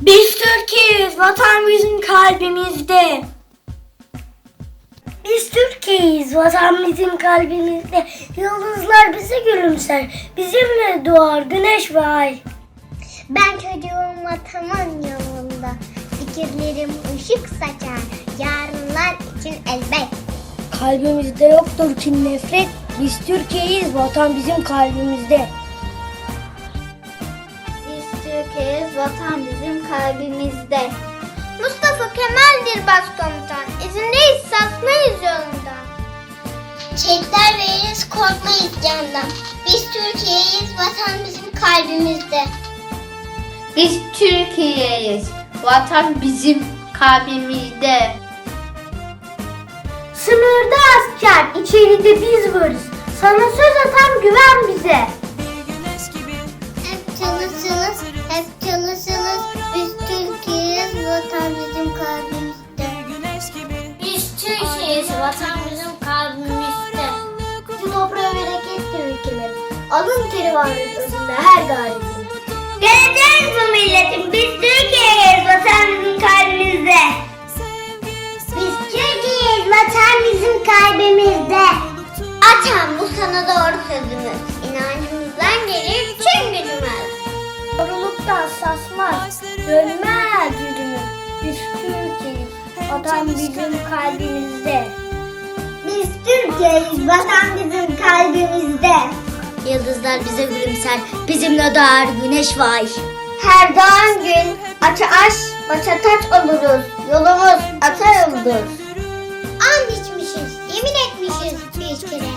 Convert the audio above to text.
Biz Türkiye'yiz, vatan bizim kalbimizde. Biz Türkiye'yiz, vatan bizim kalbimizde. Yıldızlar bize gülümser, bizimle doğar güneş ve ay. Ben çocuğum vatanın yolunda. Fikirlerim ışık saçar. Yarınlar için elbet. Kalbimizde yoktur kin nefret, biz Türkiye'yiz, vatan bizim kalbimizde. Biz Türkiye'yiz, vatan bizim kalbimizde. Mustafa Kemal'dir başkomutan. İzindeyiz, satmayız yolundan. Çekler veririz, korkmayız candan. Biz Türkiye'yiz, vatan bizim kalbimizde. Biz Türkiye'yiz. Vatan bizim kalbimizde. Sınırda asker, içeride biz varız. Sana söz atam güven bize. Vatan bizim kalbimizde. Biz Türkiye'yiz, vatan bizim kalbimizde. Şu toprağa berekettir ülkemiz. Alın teri varlık özünde her gayretin. Geleceğiz bu milletin, biz Türkiye'yiz, vatan bizim kalbimizde. Biz Türkiye'yiz, vatan bizim kalbimizde. Atam bu sana doğru sözümüz. Doğruluktan sarsmaz, dönmez yüzümüz. Biz Türkiye'yiz, vatan bizim kalbimizde. Biz Türkiye'yiz, vatan bizim kalbimizde. Yıldızlar bize gülümser, bizimle doğar güneş var. Her doğan gün ata aş, başa taç oluruz. Yolumuz ata yoldur. And içmişiz, yemin etmişiz bir kere.